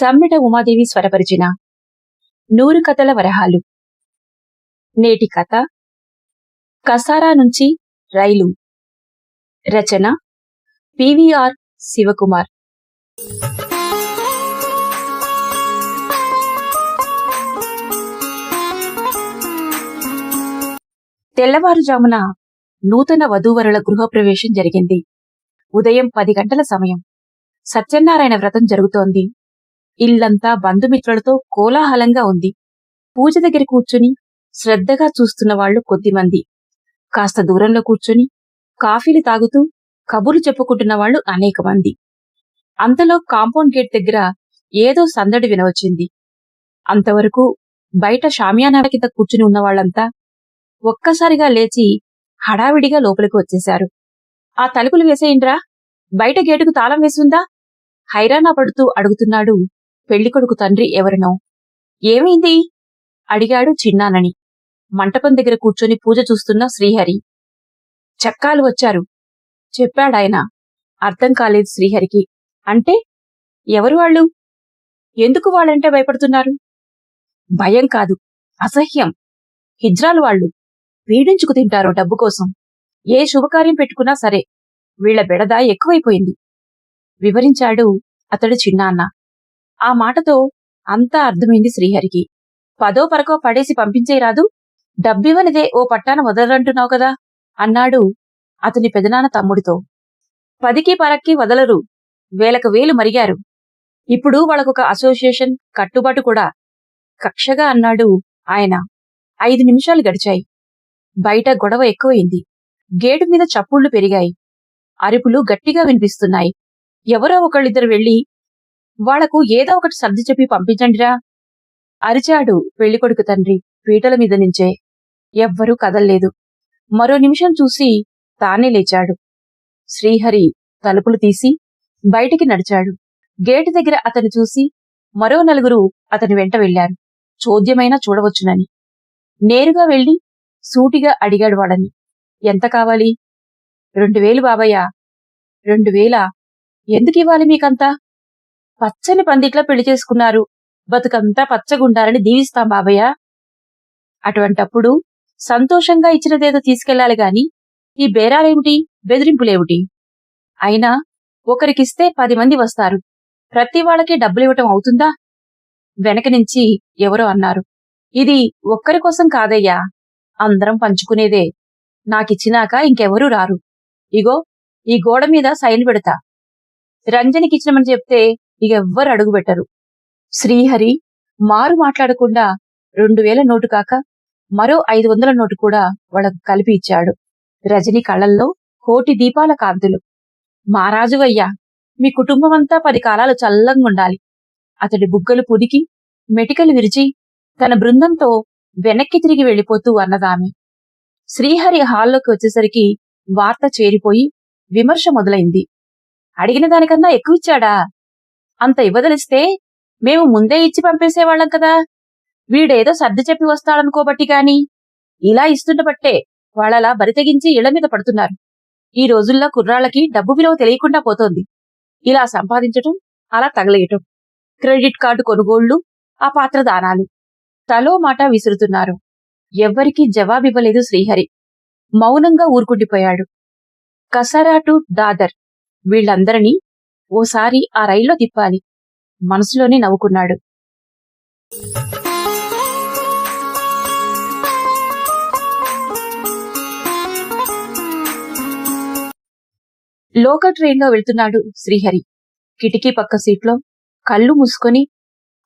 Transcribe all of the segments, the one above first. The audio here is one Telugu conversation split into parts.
సమ్మెట ఉమాదేవి స్వరపరిచిన నూరు కథల వరహాలు. నేటి కథ కసారా నుంచి రైలు. రచన పివిఆర్ శివకుమార్. తెల్లవారుజామున నూతన వధూవరుల గృహప్రవేశం జరిగింది. ఉదయం పది గంటల సమయం. సత్యనారాయణ వ్రతం జరుగుతోంది. ఇల్లంతా బంధుమిత్రులతో కోలాహలంగా ఉంది. పూజ దగ్గర కూర్చుని శ్రద్ధగా చూస్తున్న వాళ్ళు కొద్దిమంది. కాస్త దూరంలో కూర్చుని కాఫీలు తాగుతూ కబుర్లు చెప్పుకుంటున్న అనేకమంది అనేక మంది. అంతలో కాంపౌండ్ గేట్ దగ్గర ఏదో సందడి వినవచ్చింది. అంతవరకు బయట షామియానా కింద కూర్చుని ఉన్న వాళ్ళంతా ఒక్కసారిగా లేచి హడావిడిగా లోపలికి వచ్చేశారు. ఆ తలుపులు వేసేయండ్రా. బయట గేటుకు తాళం వేసుందా? హైరానా పడుతూ అడుగుతున్నాడు పెళ్ళికొడుకు తండ్రి ఎవరినో. ఏమైంది? అడిగాడు చిన్నానని. మంటపం దగ్గర కూర్చొని పూజ చూస్తున్న శ్రీహరి. చక్కాలు వచ్చారు. చెప్పాడాయన. అర్థం కాలేదు శ్రీహరికి. అంటే? ఎవరు వాళ్ళు? ఎందుకు వాళ్ళంటే భయపడుతున్నారు? భయం కాదు. అసహ్యం. హిజ్రాలు వాళ్ళు. పీడించుకు తింటారు డబ్బు కోసం. ఏ శుభకార్యం పెట్టుకున్నా సరే. వీళ్ళ బెడద ఎక్కువైపోయింది. వివరించాడు అతడు చిన్నాన్న. ఆ మాటతో అంతా అర్థమైంది శ్రీహరికి. పదో పరకో పడేసి పంపించేరాదు డబ్బివ్వనిదే ఓ పట్టాన వదలరంటున్నావు కదా అన్నాడు అతని పెదనాన్న తమ్ముడితో. పదికి పరక్కి వదలరు వేలకు వేలు మరిగారు. ఇప్పుడు వాళ్ళకొక అసోసియేషన్ కట్టుబాటు కూడా కక్షగా అన్నాడు ఆయన. ఐదు నిమిషాలు గడిచాయి. బయట గొడవ ఎక్కువైంది. గేటు మీద చప్పుళ్ళు పెరిగాయి. అరుపులు గట్టిగా వినిపిస్తున్నాయి. ఎవరో ఒకళ్ళిద్దరు వెళ్ళి వాళ్ళకు ఏదో ఒకటి సర్ది చెప్పి పంపించండిరా. అరిచాడు పెళ్ళికొడుకు తండ్రి పీటల మీద నుంచే. ఎవ్వరూ కదల్లేదు. మరో నిమిషం చూసి తానే లేచాడు. శ్రీహరి తలుపులు తీసి బయటికి నడిచాడు. గేటు దగ్గర అతను చూసి మరో నలుగురు అతని వెంట వెళ్ళారు చోద్యమైనా చూడవచ్చునని. నేరుగా వెళ్ళి సూటిగా అడిగాడు వాడని ఎంత కావాలి? రెండు వేలు బాబయ్య. రెండు వేలా? ఎందుకివ్వాలి మీకంతా? పచ్చని పందిట్లా పెళ్ళి చేసుకున్నారు. బతుకంతా పచ్చగుండాలని దీవిస్తాం బాబయ్య. అటువంటప్పుడు సంతోషంగా ఇచ్చినదేదో తీసుకెళ్ళాలి గాని ఈ బేరాలేమిటి? బెదిరింపులేమిటి? అయినా ఒకరికిస్తే పది మంది వస్తారు. ప్రతి వాళ్ళకి డబ్బులివ్వటం అవుతుందా? వెనక నుంచి ఎవరో అన్నారు. ఇది ఒక్కరి కోసం కాదయ్యా. అందరం పంచుకునేదే. నాకిచ్చినాక ఇంకెవరూ రారు. ఇగో ఈ గోడ మీద సైన్ పెడతా. రంజనికిచ్చినమని చెప్తే ఇక ఎవ్వరు అడుగు పెట్టరు. శ్రీహరి మారు మాట్లాడకుండా రెండు వేల నోటు కాక మరో ఐదు వందల నోటు కూడా వాళ్ళకు కలిపి ఇచ్చాడు. రజని కళ్ళల్లో కోటి దీపాల కాంతులు. మారాజువయ్యా మీ కుటుంబమంతా పది కాలాలు చల్లంగా ఉండాలి అతడి బుగ్గలు పుదికి మెటికలు విరిచి తన బృందంతో వెనక్కి తిరిగి వెళ్ళిపోతూ అన్నదామె. శ్రీహరి హాల్లోకి వచ్చేసరికి వార్త చేరిపోయి విమర్శ మొదలైంది. అడిగిన దానికన్నా ఎక్కువ ఇచ్చాడా అంత ఇవ్వదలిస్తే మేము ముందే ఇచ్చి పంపేసేవాళ్ళం కదా. వీడేదో సర్ది చెప్పి వస్తాడనుకోబట్టి గాని ఇలా ఇస్తుండబట్టే వాళ్ళలా బరితెగించి ఇళ్ళ మీద పడుతున్నారు. ఈ రోజుల్లో కుర్రాళ్ళకి డబ్బు విలువ తెలియకుండా పోతోంది. ఇలా సంపాదించటం అలా తగలేయటం. క్రెడిట్ కార్డు కొనుగోళ్ళు ఆ పాత్ర దానాలు. తలో మాట విసురుతున్నారు. ఎవ్వరికీ జవాబివ్వలేదు శ్రీహరి. మౌనంగా ఊరుకుండిపోయాడు. కసరాటు దాదర్. వీళ్ళందరినీ ఓసారి ఆ రైల్లో తిప్పాలి. మనసులోనే నవ్వుకున్నాడు. లోకల్ ట్రైన్లో వెళ్తున్నాడు శ్రీహరి. కిటికీ పక్క సీట్లో కళ్ళు మూసుకొని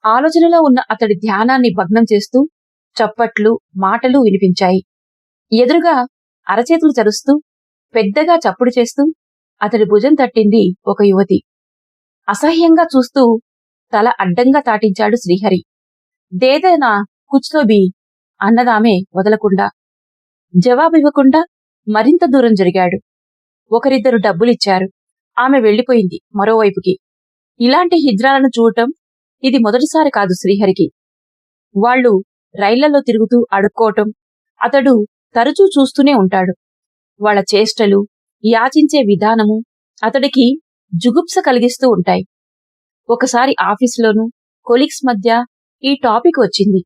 ఆలోచనలో ఉన్న అతడి ధ్యానాన్ని భగ్నం చేస్తూ చప్పట్లు మాటలు వినిపించాయి. ఎదురుగా అరచేతులు చరుస్తూ పెద్దగా చప్పుడు చేస్తూ అతడి భుజం తట్టింది ఒక యువతి. అసహ్యంగా చూస్తూ తల అడ్డంగా తాటించాడు శ్రీహరి. దేదేనా కుచ్తోబి అన్నదామే వదలకుండా జవాబివ్వకుండా మరింత దూరం జరిగాడు. ఒకరిద్దరు డబ్బులిచ్చారు. ఆమె వెళ్ళిపోయింది మరోవైపుకి. ఇలాంటి హిజ్రాలను చూడటం ఇది మొదటిసారి కాదు శ్రీహరికి. వాళ్ళు రైళ్ళలో తిరుగుతూ అడుక్కోవటం అతడు తరచూ చూస్తూనే ఉంటాడు. వాళ్ళ చేష్టలు యాచించే విధానము అతడికి జుగుప్స కలిగిస్తూ ఉంటాయి. ఒకసారి ఆఫీసులోనూ కొలీగ్స్ మధ్య ఈ టాపిక్ వచ్చింది.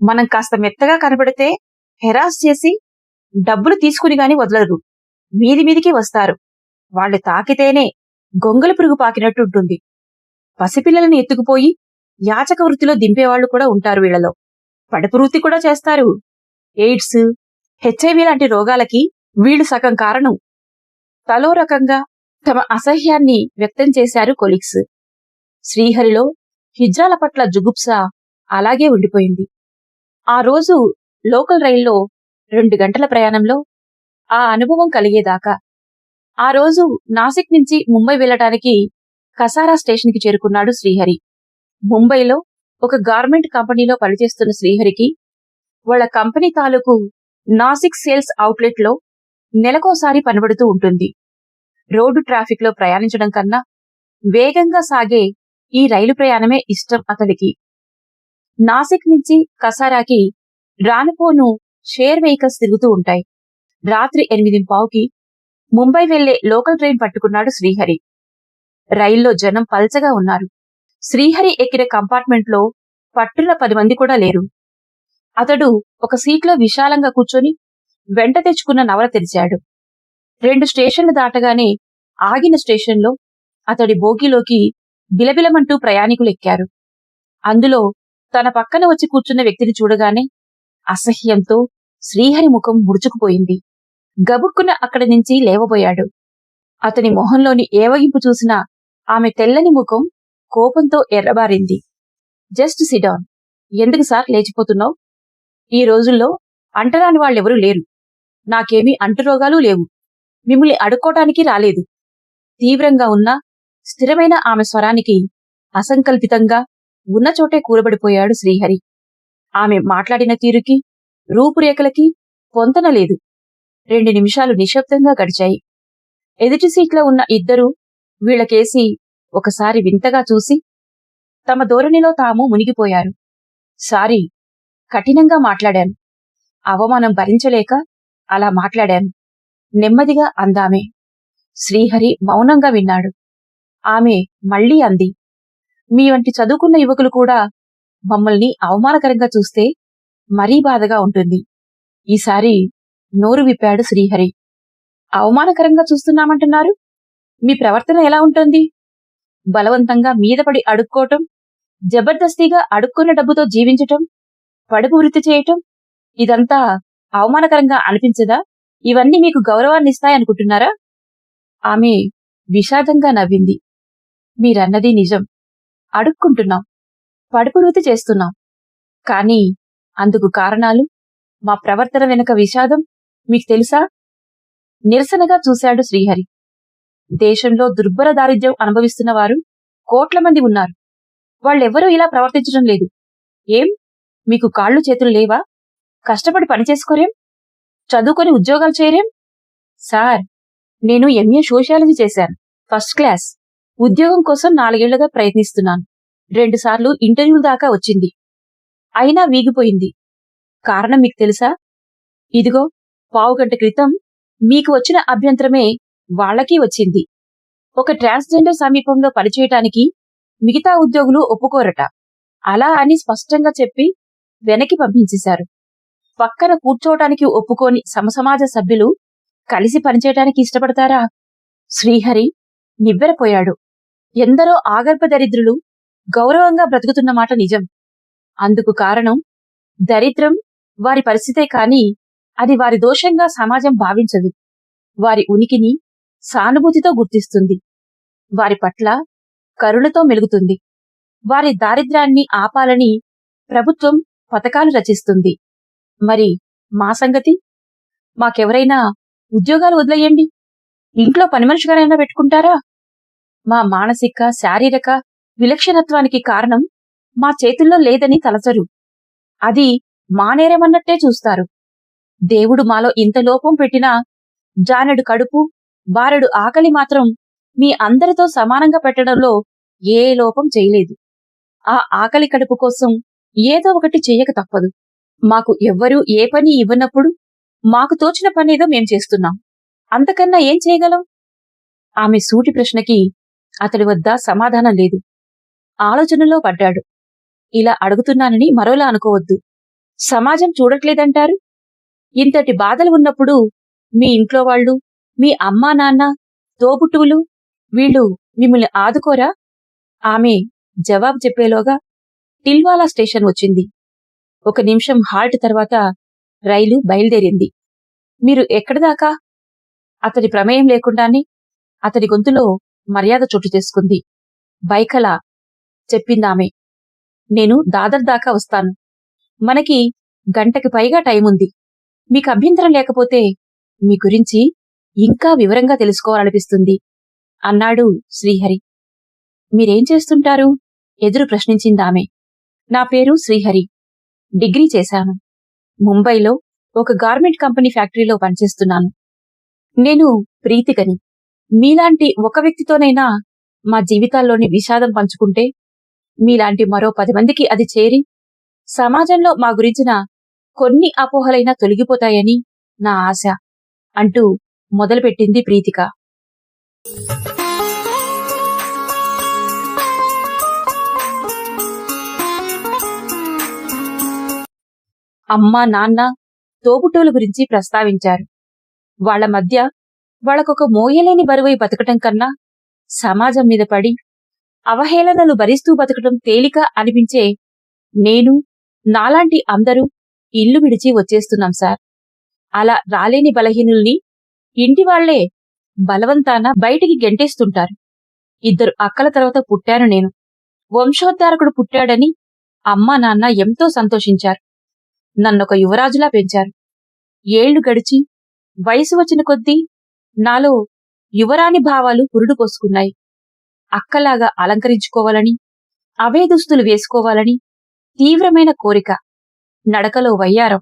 మనం కాస్త మెత్తగా కనబడితే హెరాస్ చేసి డబ్బులు తీసుకుని గాని వదలరు. మీది మీదికి వస్తారు. వాళ్ళు తాకితేనే గొంగల పురుగు పాకినట్టు ఉంటుంది. పసిపిల్లలని ఎత్తుకుపోయి యాచక వృత్తిలో దింపేవాళ్ళు కూడా ఉంటారు వీళ్ళలో పడపు వృత్తి కూడా చేస్తారు. ఎయిడ్స్ హెచ్ఐవి లాంటి రోగాలకి వీళ్ళు సగం కారణం. తలో రకంగా తమ అసహ్యాన్ని వ్యక్తం చేశారు కొలిక్స్ శ్రీహరిలో హిజ్రాల పట్ల జుగుప్స అలాగే ఉండిపోయింది. ఆ రోజు లోకల్ రైల్లో రెండు గంటల ప్రయాణంలో ఆ అనుభవం కలిగేదాకా. ఆ రోజు నాసిక్ నుంచి ముంబై వెళ్ళడానికి కసారా స్టేషన్కి చేరుకున్నాడు శ్రీహరి. ముంబైలో ఒక గార్మెంట్ కంపెనీలో పనిచేస్తున్న శ్రీహరికి వాళ్ళ కంపెనీ తాలూకు నాసిక్ సేల్స్ అవుట్లెట్లో నెలకోసారి పనిపడుతూ ఉంటుంది. రోడ్డు ట్రాఫిక్లో ప్రయాణించడం కన్నా వేగంగా సాగే ఈ రైలు ప్రయాణమే ఇష్టం అతడికి. నాసిక్ నుంచి కసారాకి రానుపోను షేర్ వెహికల్స్ తిరుగుతూ ఉంటాయి. రాత్రి ఎనిమిది పావుకి ముంబై వెళ్ళే లోకల్ ట్రైన్ పట్టుకున్నాడు శ్రీహరి. రైల్లో జనం పల్చగా ఉన్నారు. శ్రీహరి ఎక్కిన కంపార్ట్మెంట్లో పట్టున పది మంది కూడా లేరు. అతడు ఒక సీట్లో విశాలంగా కూర్చొని వెంట తెచ్చుకున్న నవల తెరిచాడు. రెండు స్టేషన్లు దాటగానే ఆగిన స్టేషన్లో అతడి బోగిలోకి బిలబిలమంటూ ప్రయాణికులు ఎక్కారు అందులో తన పక్కన వచ్చి కూర్చున్న వ్యక్తిని చూడగానే అసహ్యంతో శ్రీహరి ముఖం ముడుచుకుపోయింది. గబుక్కున అక్కడి నుంచి లేవబోయాడు. అతని మొహంలోని ఏవగింపు చూసిన ఆమె తెల్లని ముఖం కోపంతో ఎర్రబారింది. జస్ట్ సిడాన్ ఎందుకు సార్ లేచిపోతున్నావు? ఈ రోజుల్లో అంటరాని వాళ్ళెవరూ లేరు. నాకేమీ అంటురోగాలు లేవు. మిమ్మల్ని అడుక్కోటానికి రాలేదు. తీవ్రంగా ఉన్న స్థిరమైన ఆమె స్వరానికి అసంకల్పితంగా ఉన్న చోటే కూరబడిపోయాడు శ్రీహరి. ఆమె మాట్లాడిన తీరుకి రూపురేఖలకి పొంతనలేదు రెండు నిమిషాలు నిశ్శబ్దంగా గడిచాయి. ఎదుటి సీట్లో ఉన్న ఇద్దరూ వీళ్ళకేసి ఒకసారి వింతగా చూసి తమ ధోరణిలో తాము మునిగిపోయారు. సారీ కఠినంగా మాట్లాడాను. అవమానం భరించలేక అలా మాట్లాడాను. నెమ్మదిగా అందామె. శ్రీహరి మౌనంగా విన్నాడు. ఆమె మళ్ళీ అంది. మీ వంటి చదువుకున్న యువకులు కూడా మమ్మల్ని అవమానకరంగా చూస్తే మరీ బాధగా ఉంటుంది. ఈసారి నోరు విప్పాడు శ్రీహరి. అవమానకరంగా చూస్తున్నామంటున్నారు? మీ ప్రవర్తన ఎలా ఉంటుంది? బలవంతంగా మీదపడి అడుక్కోవటం జబర్దస్తిగా అడుక్కున్న డబ్బుతో జీవించటం పడుపు వృత్తి చేయటం ఇదంతా అవమానకరంగా అనిపించదా? ఇవన్నీ మీకు గౌరవాన్ని ఇస్తాయనుకుంటున్నారా? ఆమె విషాదంగా నవ్వింది. మీరన్నది నిజం. అడుక్కుంటున్నాం. పడుపు చేస్తున్నాం. కానీ అందుకు కారణాలు? మా ప్రవర్తన వెనుక విషాదం? మీకు తెలుసా? నిరసనగా చూశాడు శ్రీహరి. దేశంలో దుర్భర దారిద్ర్యం అనుభవిస్తున్న వారు కోట్ల మంది ఉన్నారు. వాళ్ళెవ్వరూ ఇలా ప్రవర్తించడం లేదు. ఏం? మీకు కాళ్ళు చేతులు లేవా? కష్టపడి పని చేసుకోరేం? చదువుకొని ఉద్యోగాలు చేయరేం సార్ నేను ఎంఏ సోషియాలజీ చేశాను ఫస్ట్ క్లాస్. ఉద్యోగం కోసం నాలుగేళ్ళుగా ప్రయత్నిస్తున్నాను. రెండుసార్లు ఇంటర్వ్యూ దాకా వచ్చింది. అయినా వీగిపోయింది. కారణం మీకు తెలుసా? ఇదిగో పావుగంట క్రితం మీకు వచ్చిన అభ్యంతరమే వాళ్ళకి వచ్చింది. ఒక ట్రాన్స్జెండర్ సమీపంలో పనిచేయటానికి మిగతా ఉద్యోగులు ఒప్పుకోరట. అలా అని స్పష్టంగా చెప్పి వెనక్కి పంపించేశారు. పక్కన కూర్చోవటానికి ఒప్పుకోని సమసమాజ సభ్యులు కలిసి పనిచేయటానికి ఇష్టపడతారా? శ్రీహరి నివ్వెరపోయాడు. ఎందరో ఆగర్భ దరిద్రులు గౌరవంగా బ్రతుకుతున్న మాట నిజం. అందుకు కారణం దరిద్రం వారి పరిస్థితే కాని అది వారి దోషంగా సమాజం భావించదు. వారి ఉనికిని సానుభూతితో గుర్తిస్తుంది. వారి పట్ల కరుణతో మెలుగుతుంది. వారి దారిద్ర్యాన్ని ఆపాలని ప్రభుత్వం పథకాలు రచిస్తుంది. మరి మా సంగతి? మాకెవరైనా ఉద్యోగాలు వదిలేయండి. ఇంట్లో పని మనిషిగానైనా పెట్టుకుంటారా? మా మానసిక శారీరక విలక్షణత్వానికి కారణం మా చేతుల్లో లేదని తలచరు. అది మానేరమన్నట్టే చూస్తారు. దేవుడు మాలో ఇంత లోపం పెట్టినా జానెడు కడుపు బారడు ఆకలి మాత్రం మీ అందరితో సమానంగా పెట్టడంలో ఏ లోపం చేయలేదు. ఆ ఆకలి కడుపు కోసం ఏదో ఒకటి చెయ్యక తప్పదు. మాకు ఎవ్వరూ ఏ పని ఇవ్వనప్పుడు మాకు తోచిన పనేదో మేం చేస్తున్నాం. అంతకన్నా ఏం చేయగలం? ఆమె సూటి ప్రశ్నకి అతడి వద్ద సమాధానం లేదు. ఆలోచనలో పడ్డాడు. ఇలా అడుగుతున్నానని మరోలా అనుకోవద్దు. సమాజం చూడట్లేదంటారు? ఇంతటి బాధలు ఉన్నప్పుడు మీ ఇంట్లో వాళ్ళు మీ అమ్మా నాన్న తోబుట్టువులు వీళ్ళు మిమ్మల్ని ఆదుకోరా? ఆమె జవాబు చెప్పేలోగా టిల్వాలా స్టేషన్ వచ్చింది. ఒక నిమిషం హాల్ట్ తర్వాత రైలు బయలుదేరింది. మీరు ఎక్కడిదాకా అతడి ప్రమేయం లేకుండానే అతడి గొంతులో మర్యాద చోటు చేసుకుంది. బైకలా చెప్పిందామె. నేను దాదర్ దాకా వస్తాను. మనకి గంటకి పైగా టైం ఉంది మీకు అభ్యంతరం లేకపోతే మీ గురించి ఇంకా వివరంగా తెలుసుకోవాలనిపిస్తుంది అన్నాడు శ్రీహరి. మీరేం చేస్తుంటారు? ఎదురు ప్రశ్నించిందామె. నా పేరు శ్రీహరి. డిగ్రీ చేశాను. ముంబైలో ఒక గార్మెంట్ కంపెనీ ఫ్యాక్టరీలో పనిచేస్తున్నాను. నేను ప్రీతికని. మీలాంటి ఒక వ్యక్తితోనైనా మా జీవితాల్లోని విషాదం పంచుకుంటే మీలాంటి మరో పది మందికి అది చేరి సమాజంలో మా గురించిన కొన్ని అపోహలైనా తొలగిపోతాయని నా ఆశ అంటూ మొదలుపెట్టింది ప్రీతిక. అమ్మ నాన్న తోబుటోల గురించి ప్రస్తావించారు. వాళ్ళ మధ్య వాళ్ళకొక మోయలేని బరువై బతకటం కన్నా సమాజం మీద పడి అవహేళనలు భరిస్తూ బతకటం తేలిక అనిపించే నేను నాలాంటి అందరూ ఇల్లు విడిచి వచ్చేస్తున్నాం సార్. అలా రాలేని బలహీనుల్ని ఇంటివాళ్ళే బలవంతాన బయటికి గెంటేస్తుంటారు. ఇద్దరు అక్కల తర్వాత పుట్టాను నేను. వంశోద్ధారకుడు పుట్టాడని అమ్మా నాన్న ఎంతో సంతోషించారు. నన్నొక యువరాజులా పెంచారు. ఏళ్ళు గడిచి వయసు వచ్చిన కొద్దీ నాలో యువరాణి భావాలు పురుడు పోసుకున్నాయి. అక్కలాగా అలంకరించుకోవాలని అవే దుస్తులు వేసుకోవాలని తీవ్రమైన కోరిక. నడకలో వయ్యారం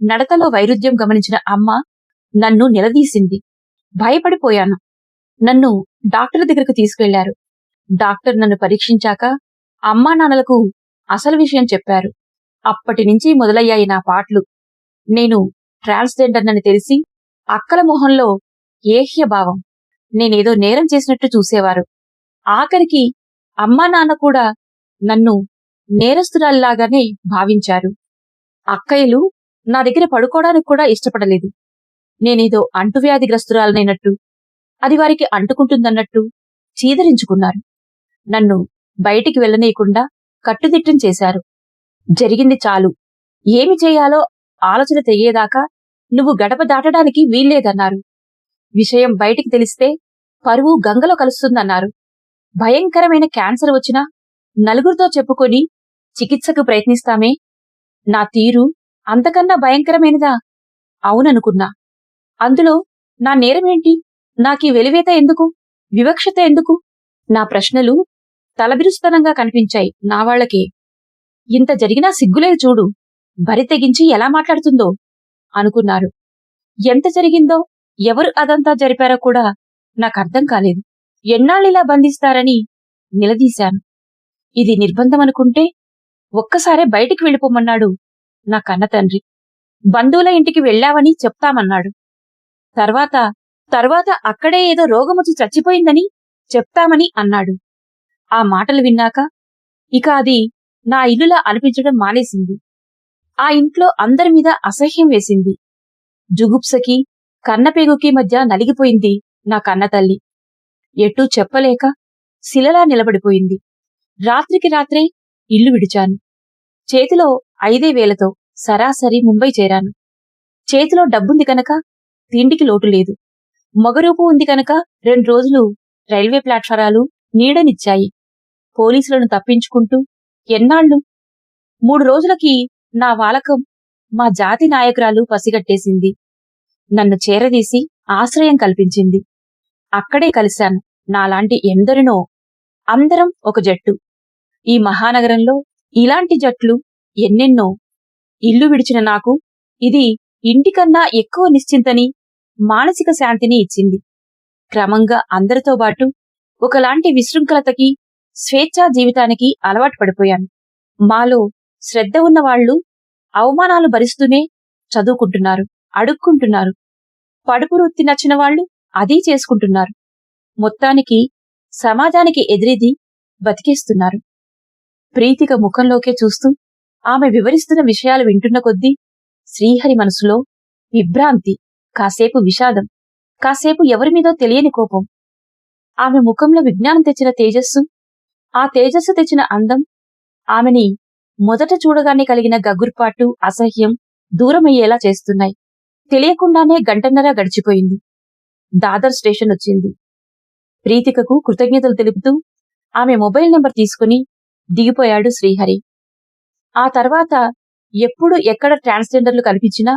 నడతలో వైరుధ్యం గమనించిన అమ్మ నన్ను నిలదీసింది. భయపడిపోయాను. నన్ను డాక్టర్ దగ్గరకు తీసుకెళ్ళారు. డాక్టర్ నన్ను పరీక్షించాక అమ్మా నాన్నలకు అసలు విషయం చెప్పారు. అప్పటి నుంచి మొదలయ్యాయి నా పాటలు. నేను ట్రాన్స్జెండర్నని తెలిసి అక్కల మొహంలో ఏహ్య భావం. నేనేదో నేరం చేసినట్టు చూసేవారు. ఆఖరికి అమ్మా నాన్న కూడా నన్ను నేరస్తురాల్లాగానే భావించారు. అక్కయ్యలు నా దగ్గర పడుకోవడానికి కూడా ఇష్టపడలేదు. నేనేదో అంటువ్యాధిగ్రస్తురాలనైనట్టు అది వారికి అంటుకుంటుందన్నట్టు చీదరించుకున్నారు. నన్ను బయటికి వెళ్ళనీయకుండా కట్టుదిట్టం చేశారు. జరిగింది చాలు. ఏమి చేయాలో ఆలోచన తెయ్యేదాకా నువ్వు గడప దాటడానికి వీల్లేదన్నారు. విషయం బయటికి తెలిస్తే పరువు గంగలో కలుస్తుందన్నారు. భయంకరమైన క్యాన్సర్ వచ్చినా నలుగురితో చెప్పుకొని చికిత్సకు ప్రయత్నిస్తామే. నా తీరు అంతకన్నా భయంకరమైనదా? అవుననుకున్నా. అందులో నా నేరమేంటి? నాకీ వెలివేత ఎందుకు? వివక్షత ఎందుకు? నా ప్రశ్నలు తలబిరుస్తనంగా కనిపించాయి నావాళ్ళకే. ఇంత జరిగినా సిగ్గులేదు చూడు. బరి తెగించి ఎలా మాట్లాడుతుందో అనుకున్నారు. ఎంత జరిగిందో ఎవరు అదంతా జరిపారో కూడా నాకర్థం కాలేదు. ఎన్నాళ్ళిలా బంధిస్తారని నిలదీశాను. ఇది నిర్బంధమనుకుంటే ఒక్కసారే బయటికి వెళ్ళిపోమన్నాడు నా కన్న తండ్రి. బంధువుల ఇంటికి వెళ్ళావని చెప్తామన్నాడు. తర్వాత తర్వాత అక్కడే ఏదో రోగమొచ్చి చచ్చిపోయిందని చెప్తామని అన్నాడు. ఆ మాటలు విన్నాక ఇక అది నా ఇల్లులా అనిపించడం మానేసింది. ఆ ఇంట్లో అందరి మీద అసహ్యం వేసింది. జుగుప్సకి కన్నపేగుకి మధ్య నలిగిపోయింది నా కన్నతల్లి. ఎటూ చెప్పలేక శిలలా నిలబడిపోయింది. రాత్రికి రాత్రే ఇల్లు విడిచాను. చేతిలో ఐదే వేలతో సరాసరి ముంబై చేరాను. చేతిలో డబ్బుంది కనుక తిండికి లోటు లేదు. మగరూపు ఉంది కనుక రెండు రోజులు రైల్వే ప్లాట్ఫారాలు నీడనిచ్చాయి. పోలీసులను తప్పించుకుంటూ ఎన్నాళ్ళు? మూడు రోజులకి నా వాలకం మా జాతి నాయకురాలు పసిగట్టేసింది. నన్ను చేరదీసి ఆశ్రయం కల్పించింది. అక్కడే కలిశాను. నాలాంటి ఎందరినో. అందరం ఒక జట్టు. ఈ మహానగరంలో ఇలాంటి జట్లు ఎన్నెన్నో. ఇల్లు విడిచిన నాకు ఇది ఇంటికన్నా ఎక్కువ నిశ్చింతని మానసిక శాంతిని ఇచ్చింది. క్రమంగా అందరితో పాటు ఒకలాంటి విశృంఖలతకి స్వేచ్ఛా జీవితానికి అలవాటు పడిపోయాను. మాలో శ్రద్ధ ఉన్న వాళ్ళు అవమానాలు భరిస్తూనే చదువుకుంటున్నారు అడుక్కుంటున్నారు. పడుపు వృత్తి నచ్చిన వాళ్ళు అదీ చేసుకుంటున్నారు. మొత్తానికి సమాజానికి ఎదిరిది బతికేస్తున్నారు. ప్రీతిక ముఖంలోకే చూస్తూ ఆమె వివరిస్తున్న విషయాలు వింటున్న కొద్దీ శ్రీహరి మనసులో విభ్రాంతి కాసేపు విషాదం కాసేపు ఎవరి మీదో తెలియని కోపం. ఆమె ముఖంలో విజ్ఞానం తెచ్చిన తేజస్సు ఆ తేజస్సు తెచ్చిన అందం ఆమెని మొదట చూడగానే కలిగిన గగుర్పాటు అసహ్యం దూరమయ్యేలా చేస్తున్నాయి. తెలియకుండానే గంటన్నర గడిచిపోయింది. దాదర్ స్టేషన్ వచ్చింది. ప్రీతికకు కృతజ్ఞతలు తెలుపుతూ ఆమె మొబైల్ నెంబర్ తీసుకుని దిగిపోయాడు శ్రీహరి. ఆ తర్వాత ఎప్పుడు ఎక్కడ ట్రాన్స్జెండర్లు కనిపించినా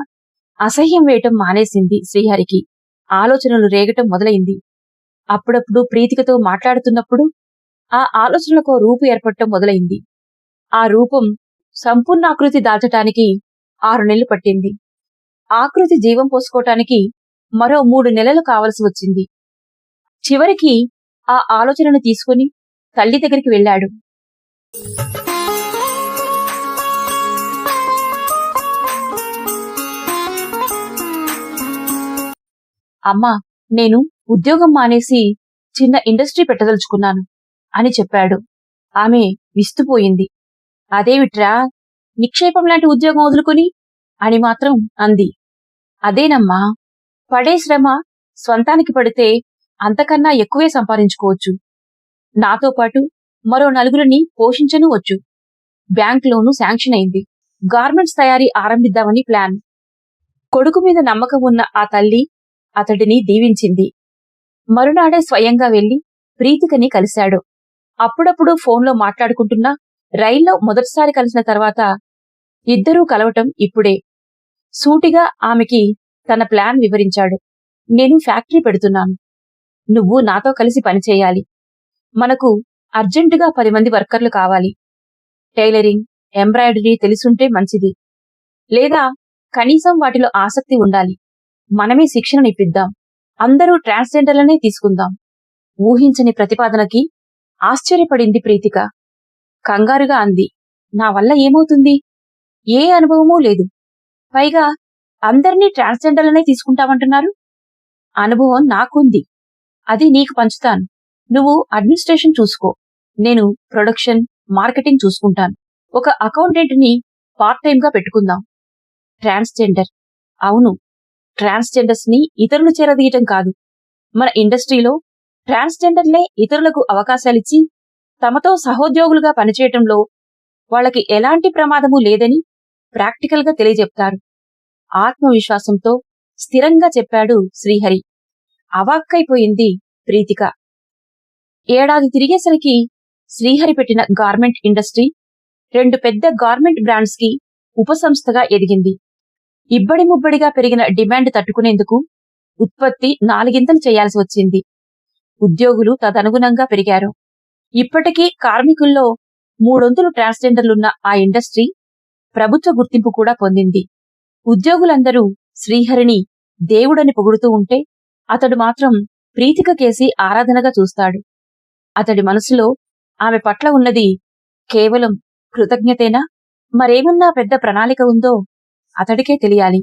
అసహ్యం వేయటం మానేసింది శ్రీహరికి. ఆలోచనలు రేగటం మొదలైంది. అప్పుడప్పుడు ప్రీతికతో మాట్లాడుతున్నప్పుడు ఆ ఆలోచనలకు రూపు ఏర్పడటం మొదలైంది. ఆ రూపం సంపూర్ణాకృతి దాల్చటానికి ఆరు నెలలు పట్టింది. ఆకృతి జీవం పోసుకోవటానికి మరో మూడు నెలలు కావలసి వచ్చింది. చివరికి ఆ ఆలోచనను తీసుకుని తల్లి దగ్గరికి వెళ్ళాడు. అమ్మా నేను ఉద్యోగం మానేసి చిన్న ఇండస్ట్రీ పెట్టదలుచుకున్నాను. అని చెప్పాడు. ఆమె విస్తుపోయింది. అదేమిట్రా? నిక్షేపం లాంటి ఉద్యోగం వదులుకుని? అని మాత్రం అంది. అదేనమ్మా. పడే శ్రమ స్వంతానికి పడితే అంతకన్నా ఎక్కువే సంపాదించుకోవచ్చు. నాతో పాటు మరో నలుగురిని పోషించను వచ్చు. బ్యాంక్ లోను శాంక్షన్ అయింది. గార్మెంట్స్ తయారీ ఆరంభిద్దామని ప్లాన్. కొడుకు మీద నమ్మకం ఉన్న ఆ తల్లి అతడిని దీవించింది. మరునాడే స్వయంగా వెళ్ళి ప్రీతికని కలిశాడు. అప్పుడప్పుడు ఫోన్లో మాట్లాడుకుంటున్నా రైల్లో మొదటిసారి కలిసిన తర్వాత ఇద్దరూ కలవటం ఇప్పుడే. సూటిగా ఆమెకి తన ప్లాన్ వివరించాడు. నేను ఫ్యాక్టరీ పెడుతున్నాను. నువ్వు నాతో కలిసి పనిచేయాలి మనకు అర్జెంటుగా పది మంది వర్కర్లు కావాలి. టైలరింగ్ ఎంబ్రాయిడరీ తెలుసుంటే మంచిది. లేదా కనీసం వాటిలో ఆసక్తి ఉండాలి. మనమే శిక్షణనిప్పిద్దాం అందరూ ట్రాన్స్జెండర్లనే తీసుకుందాం. ఊహించని ప్రతిపాదనకి ఆశ్చర్యపడింది ప్రీతిక. కంగారుగా అంది. నా వల్ల ఏమవుతుంది? ఏ అనుభవమూ లేదు. పైగా అందరినీ ట్రాన్స్జెండర్లనే తీసుకుంటామంటున్నారు? అనుభవం నాకుంది. అది నీకు పంచుతాను. నువ్వు అడ్మినిస్ట్రేషన్ చూసుకో. నేను ప్రొడక్షన్ మార్కెటింగ్ చూసుకుంటాను. ఒక అకౌంటెంట్ని పార్ట్ టైం గా పెట్టుకుందాం. ట్రాన్స్జెండర్. అవును. ట్రాన్స్జెండర్స్ని ఇతరులు చేరదీయటం కాదు. మన ఇండస్ట్రీలో ట్రాన్స్జెండర్లే ఇతరులకు అవకాశాలిచ్చి తమతో సహోద్యోగులుగా పనిచేయటంలో వాళ్ళకి ఎలాంటి ప్రమాదము లేదని ప్రాక్టికల్గా తెలియజెప్తారు. ఆత్మవిశ్వాసంతో స్థిరంగా చెప్పాడు శ్రీహరి. అవాక్కైపోయింది ప్రీతిక. ఏడాది తిరిగేసరికి శ్రీహరి పెట్టిన గార్మెంట్ ఇండస్ట్రీ రెండు పెద్ద గార్మెంట్ బ్రాండ్స్కి ఉపసంస్థగా ఎదిగింది. ఇబ్బడి ముబ్బడిగా పెరిగిన డిమాండ్ తట్టుకునేందుకు ఉత్పత్తి నాలుగింతలు చేయాల్సి వచ్చింది. ఉద్యోగులు తదనుగుణంగా పెరిగారు. ఇప్పటికీ కార్మికుల్లో మూడొంతులు ట్రాన్స్జెండర్లున్న ఆ ఇండస్ట్రీ ప్రభుత్వ గుర్తింపు కూడా పొందింది. ఉద్యోగులందరూ శ్రీహరిని దేవుడని పొగుడుతూ ఉంటే అతడు మాత్రం ప్రీతిక కేసి ఆరాధనగా చూస్తాడు. అతడి మనసులో ఆమె పట్ల ఉన్నది కేవలం కృతజ్ఞతేనా? మరేమన్నా పెద్ద ప్రణాళిక ఉందో అతడికే తెలియాలి.